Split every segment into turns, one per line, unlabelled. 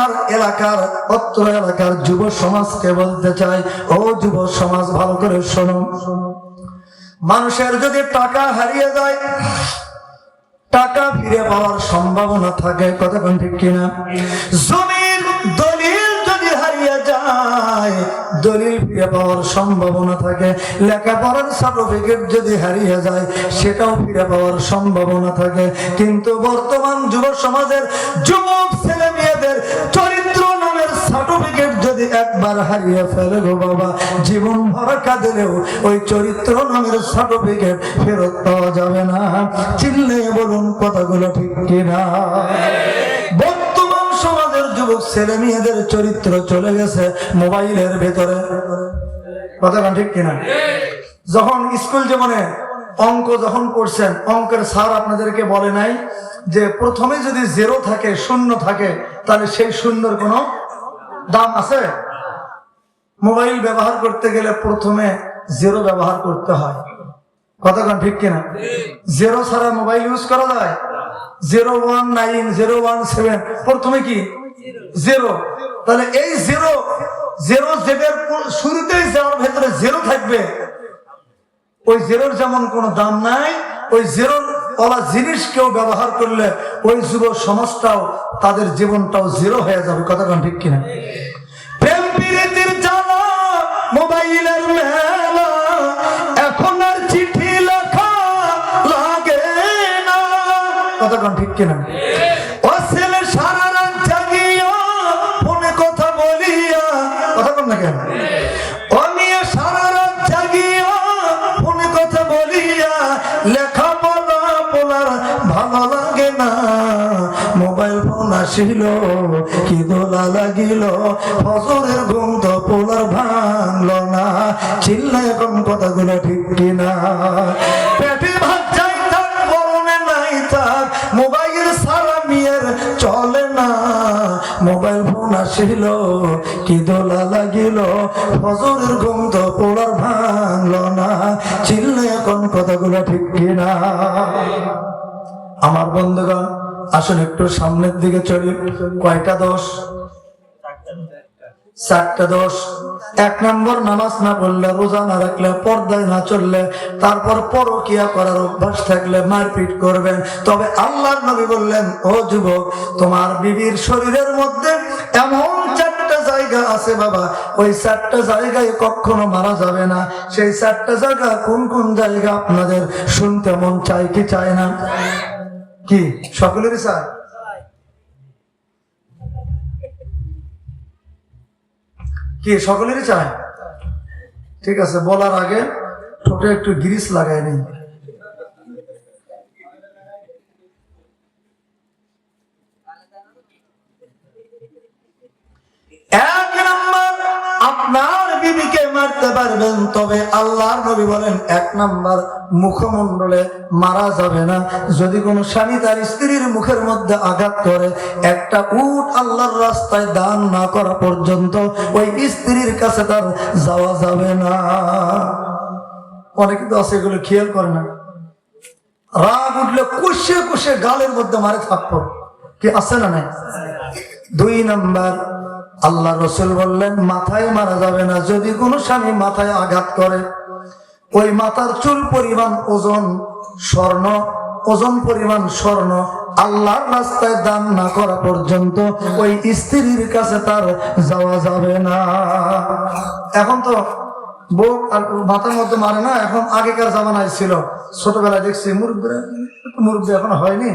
আমার এলাকার অত্র এলাকার যুব সমাজকে বলতে চাই, ও যুব সমাজ ভালো করে শোনো। মানুষের যদি টাকা হারিয়ে যায়, টাকা ফিরে পাওয়ার সম্ভাবনা থাকে, কথা কোন ঠিক কিনা? জমির দলিল যদি হারিয়ে যায়, দলিল ফিরে পাওয়ার সম্ভাবনা থাকে। লেখাপড়ার সার্টিফিকেট যদি হারিয়ে যায়, সেটাও ফিরে পাওয়ার সম্ভাবনা থাকে। কিন্তু বর্তমান যুব সমাজের যুবক ছেলে চরিত্র নামের সার্টিফিকেট যদি একবার হারিয়ে ফেলে গো বাবা, জীবন ভর কাঁদলেও ওই চরিত্র নামের সার্টিফিকেট ফেরত পাওয়া যাবে না। চিনলে বলুন কথাগুলো ঠিক কিনা? বর্তমান সমাজের যুবক, ছেলে মেয়েদের চরিত্র চলে গেছে মোবাইলের ভেতরে। কথাটা ঠিক কিনা? যখন স্কুল জীবনে অঙ্ক যখন করছেন, অঙ্কের স্যার আপনাদেরকে বলে নাই যে প্রথমে যদি জেরো থাকে, শূন্য থাকে, তাহলে সেই শূন্যর কোনো দাম আছে? মোবাইল ব্যবহার করতে গেলে প্রথমে জিরো ব্যবহার করতে হয়। কতক্ষণ ঠিক কিনা? জিরো ছাড়া মোবাইল ইউজ করা যায়? Zero one nine zero one seven প্রথমে কি? জিরো তাহলে এই জিরো জিরো জেবের শুরুতেই যাওয়ার ভেতরে জিরো থাকবে ওই জেরোর যেমন কোনো দাম নাই, ওই জেরোর ওলা জিনিস কেউ ব্যবহার করলে ওই যুব সমাজটাও, তাদের জীবনটাও জিরো হয়ে যাবে কতক্ষণ ঠিক কিনা? প্রেম এখন আর চিঠি লেখা না ঠিক কিনা? আসিল, কি দোলা লাগিল ঘুম তো পোলার ভাঙল না। চিল্লা এখন কথাগুলো ঠিক কিনা। পেটে ভাত যাই থাক পরনে নাই থাক, মোবাইল সারা মেয়ের চলে না। মোবাইল ফোন আসিল, কি দোলা লাগিল, ফজরের তো পোলার ভাঙলো না। চিল্লা এখন কথাগুলো ঠিক কিনা। আমার বন্ধুগণ আসুন একটু সামনের দিকে চলি কয়টা দোষ চারটা দোষ এক নম্বর নামাজ না পড়লে, রোজা না রাখলে, পর্দায় না চললে, তারপর পরকিয়া করার অভ্যাস থাকলে মারপিট করবেন। তবে আল্লাহর নবী বললেন, ও যুবক, তোমার বিবির শরীরের মধ্যে এমন চারটা জায়গা আছে বাবা। ওই চারটা জায়গায় কখনো মারা যাবে না। সেই চারটা জায়গা কোন কোন জায়গা আপনাদের শুনতে মন চায় কি চায় না? কি? সকলেরই চায় কি, সকলেরই চায় ঠিক আছে, বলার আগে ঠোঁটে একটু গ্রিস লাগায় নেই এক নম্বর, আপনার বিবিকে মারতে পারবেন, তবে আল্লাহর নবী বলেন, এক নম্বর মুখমণ্ডলে মারা যাবে না। যদি কোনো স্বামী তার স্ত্রীর মুখের মধ্যে আঘাত করে, একটা উট আল্লাহর রাস্তায় দান না করা পর্যন্ত ওই স্ত্রীর কাছে তার যাওয়া যাবে না। অনেকে তো আছে, এগুলো খেয়াল করে না। রাগ উঠলে কুশে কুশে গালের মধ্যে মারে থাকব কি আছে না নাই? দুই নাম্বার আল্লাহ রসুল বললেন, মাথায় মারা যাবে না, যদি কোনো স্বামী মাথায় আঘাত করে, ওই মাথার চুল পরিমাণ ওজন স্বর্ণ, ওজন পরিমাণ স্বর্ণ, আল্লাহর রাস্তায় দান না করা পর্যন্ত ওই স্ত্রীর কাছে তার যাওয়া যাবে না। এখন তো বউ আর মাথার মধ্যে মারে না, এখন আগেকার জামানায় ছিল। ছোটবেলায় দেখছি মুরব্বীরা, মুরব্বী এখন হয়নি?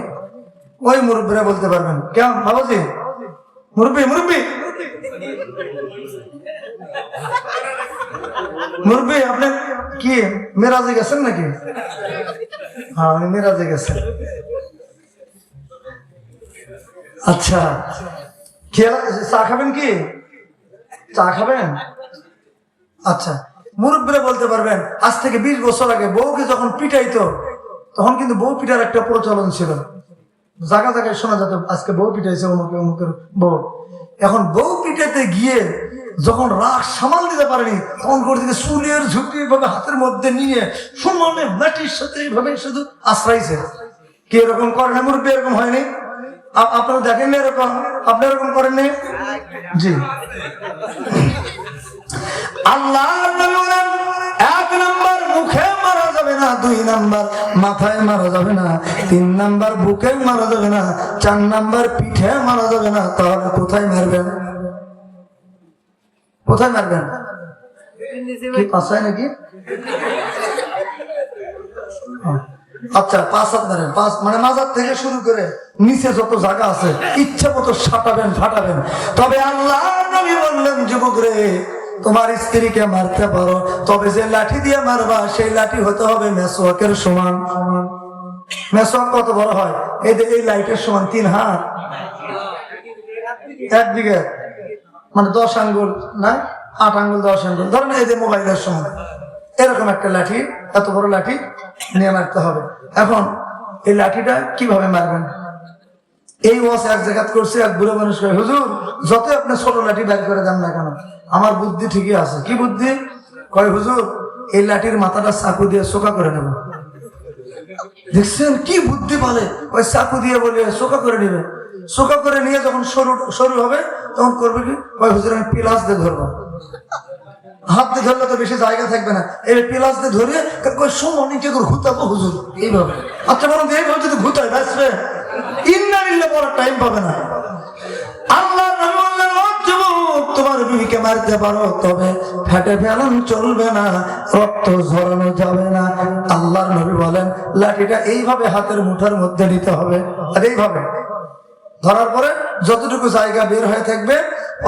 ওই মুরব্বীরা বলতে পারবেন, কেমন? বাবাজি? মুরব্বী মুরব্বী? মুরব্বী, আপনি কি, মেরাজে গেছেন নাকি? হ্যাঁ আমি মেরাজে গেছেন। আচ্ছা চা খাবেন কি? চা খাবেন? আচ্ছা মুরব্বীরা বলতে পারবেন, আজ থেকে বিশ বছর আগে বউকে যখন পিটাইতো, তখন কিন্তু বউ পিটার একটা প্রচলন ছিল। জায়গা জায়গায় শোনা যেত, আজকে বউ পিটাইছে অমুকে, অমুকের বউ। এখন বউ পিটাতে গিয়ে যখন রাগ সামাল দিতে পারেনি, তখন করে দিকে চুলের ঝুঁকি ভাবে হাতের মধ্যে নিয়ে সমানে মাটির সাথে এইভাবে শুধু আশ্রাইছে কি এরকম করে না মুরব্বী, এরকম হয়নি? আপনারা দেখেন না এরকম? আপনি এরকম করেননি জি। আল্লাহ এক নাম্বার মুখে মারা যাবে না, দুই নাম্বার মাথায় মারা যাবে না, তিন নাম্বার বুকে মারা যাবে না, চার নাম্বার পিঠে মারা যাবে না তাহলে কোথায় মারবেন? কোথায় মারবেন? আচ্ছা পাঁচ হাত মারেন, পাঁচ মানে মাজার থেকে শুরু করে নিচে যত জায়গা আছে মতো সাটাবেন, ফাটাবেন। তবে আল্লাহ বললেন, যুবক রে, তোমার স্ত্রীকে মারতে পারো, তবে যে লাঠি দিয়ে মারবা, সেই লাঠি হতে হবে মেসোয়াকের সমান। মেসোয়াক কত বড় হয়? এই এই লাইটের সমান তিন হাত। এক বিঘে। মানে দশ আঙ্গুল না আট আঙ্গুল, দশ আঙ্গুল। ধরেন এই যে মোবাইলের সময় এরকম একটা লাঠি, এত বড় লাঠি নিয়ে মারতে হবে। এখন এই লাঠিটা কীভাবে মারবেন? এই ওয়াস এক জায়গা করছে, এক বুড়ো মানুষ হুজুর যত আপনি ছোট লাঠি বের করে দেন না কেন, আমার বুদ্ধি ঠিকই আছে। কি বুদ্ধি? কয়, হুজুর, এই লাঠির মাথাটা চাকু দিয়ে চোকা করে নেব। দেখছেন কি বুদ্ধি বলে? ওই চাকু দিয়ে বলে চোকা করে নিবে। চোকা করে নিয়ে যখন সরু সরু হবে তখন করবে কি? ওই হুজুর আমি পিলাস দিয়ে ধরবো। হাত দিয়ে ধরলে তো বেশি জায়গা থাকবে না। এই পিলাস দিয়ে ধরে কই শোনো নিচে করে ঘুতাবো হুজুর। এইভাবে। আচ্ছা বলুন এইভাবে যদি ঘুতায় বাঁচবে ইন্না নিলে পরে টাইম পাবে না। আল্লাহ নবী বললেন, "ও যুবক, তোমার বিবিকে মারতে পারো তবে ফেটে ফেলান চলবে না রক্ত ঝরানো যাবে না। আল্লাহর নবী বলেন লাঠিটা এইভাবে হাতের মুঠার মধ্যে নিতে হবে। আর এইভাবে ধরার পরে যতটুকু জায়গা বের হয়ে থাকবে,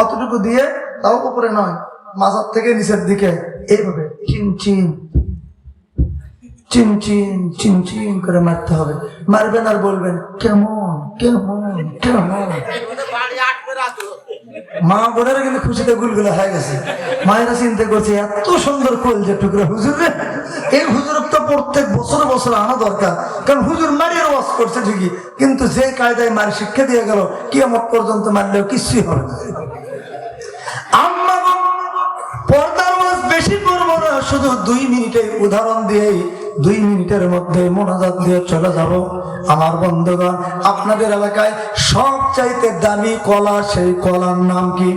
অতটুকু দিয়ে তাও উপরে নয় মাজার থেকে নিচের দিকে, এইভাবে চিন চিন চিন চিন চিন চিন করে মারতে হবে। মারবেন আর বলবেন, কেমন কেমন কেমন? মা বোনেরা কিন্তু খুশিতে গুলগুলা হয়ে গেছে। মায়েরা চিন্তা করছে, এত সুন্দর কোল যে টুকরা হুজুর এই হুজুর প্রত্যেক বছর বছর আনা দরকার। কারণ হুজুর মারিয়ে ওয়াজ করছে ঠিকই কিন্তু যে কায়দায় মার শিক্ষা দিয়ে গেল কি আমার পর্যন্ত মারলেও কিছুই হবে না। আম্মা পর্দার ওয়াজ বেশি করব না শুধু দুই মিনিটের উদাহরণ দিয়েই দুই মিনিটের মধ্যে মোনাজাত দিয়ে চলে যাব। আমার বন্ধুগণ আপনাদের এলাকায় সব চাইতে দামি কলা সেই কলার নাম কি?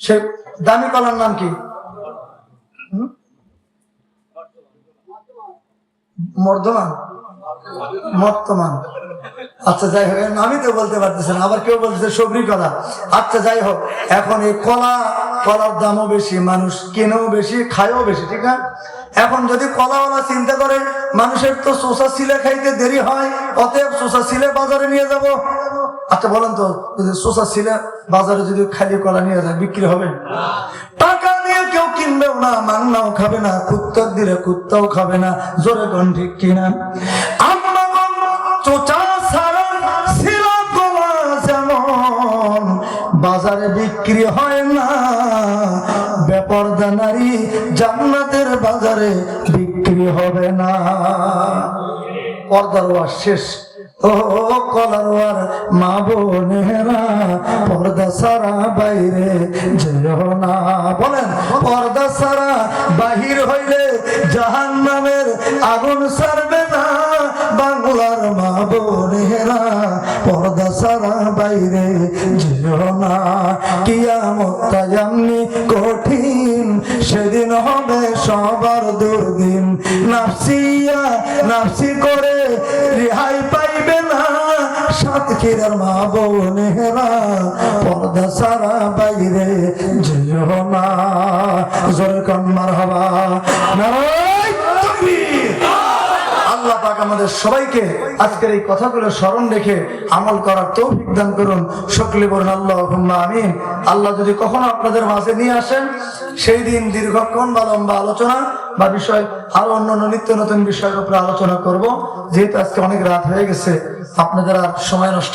সেই দামি কলার নাম কি? মর্ধমান মর্তমান। আচ্ছা যাই হোক আমি তো বলতে পারতেছি না আবার কেউ বলতেছে সবরি কলা। আচ্ছা যাই হোক এখন এই কলা কলার দামও বেশি মানুষ কেনেও বেশি খায়ও বেশি ঠিক না? এখন যদি কলাওয়ালা চিন্তা করে মানুষের তো শোষা সিলে খাইতে দেরি হয় অতএব শোষা সিলে বাজারে নিয়ে যাব। আচ্ছা বলেন তো যদি শোষা সিলে বাজারে যদি খালি কলা নিয়ে যায় বিক্রি হবে? কিনবেও না মাংনাও খাবে না, কুত্তার দিলে কুত্তাও খাবে না, জোরে কোন ঠিক কিনা? বাজারে বিক্রি হয় না, বেপরদা নারী জান্নাতের বাজারে বিক্রি হবে না। পর্দার শেষ। ও কলার মা বোনেরা, পর্দা সারা বাইরে যেও না। বলেন, পর্দা সারা বাহির হইলে জাহান নামের আগুন সারবে না? বাংলার মা বোনেরা, পর্দা সারা বাইরে যেও না। কিয়ামত এমনি কঠিন, সেদিন হবে সবার দুর্দিন। নাফসিয়া নাফসি করে রেহাই পাইবে না সাতক্ষীরার মা বোনেরা, পর্দা সারা বাইরে যেও না। জোরে কন্মার হবা নারায়! আমাদের সবাইকে আজকের এই কথাগুলো স্মরণ রেখে আমল করার তৌফিক দান করুন। সকলে বলুন আল্লাহ আমিন। আল্লাহ যদি কখনো আপনাদের মাঝে নিয়ে আসেন, সেই দিন দীর্ঘক্ষণ বা লম্বা আলোচনা বা বিষয়, আরও অন্য অন্য নিত্য নতুন বিষয়ের উপরে আলোচনা করব। যেহেতু আজকে অনেক রাত হয়ে গেছে, আপনাদের আর সময় নষ্ট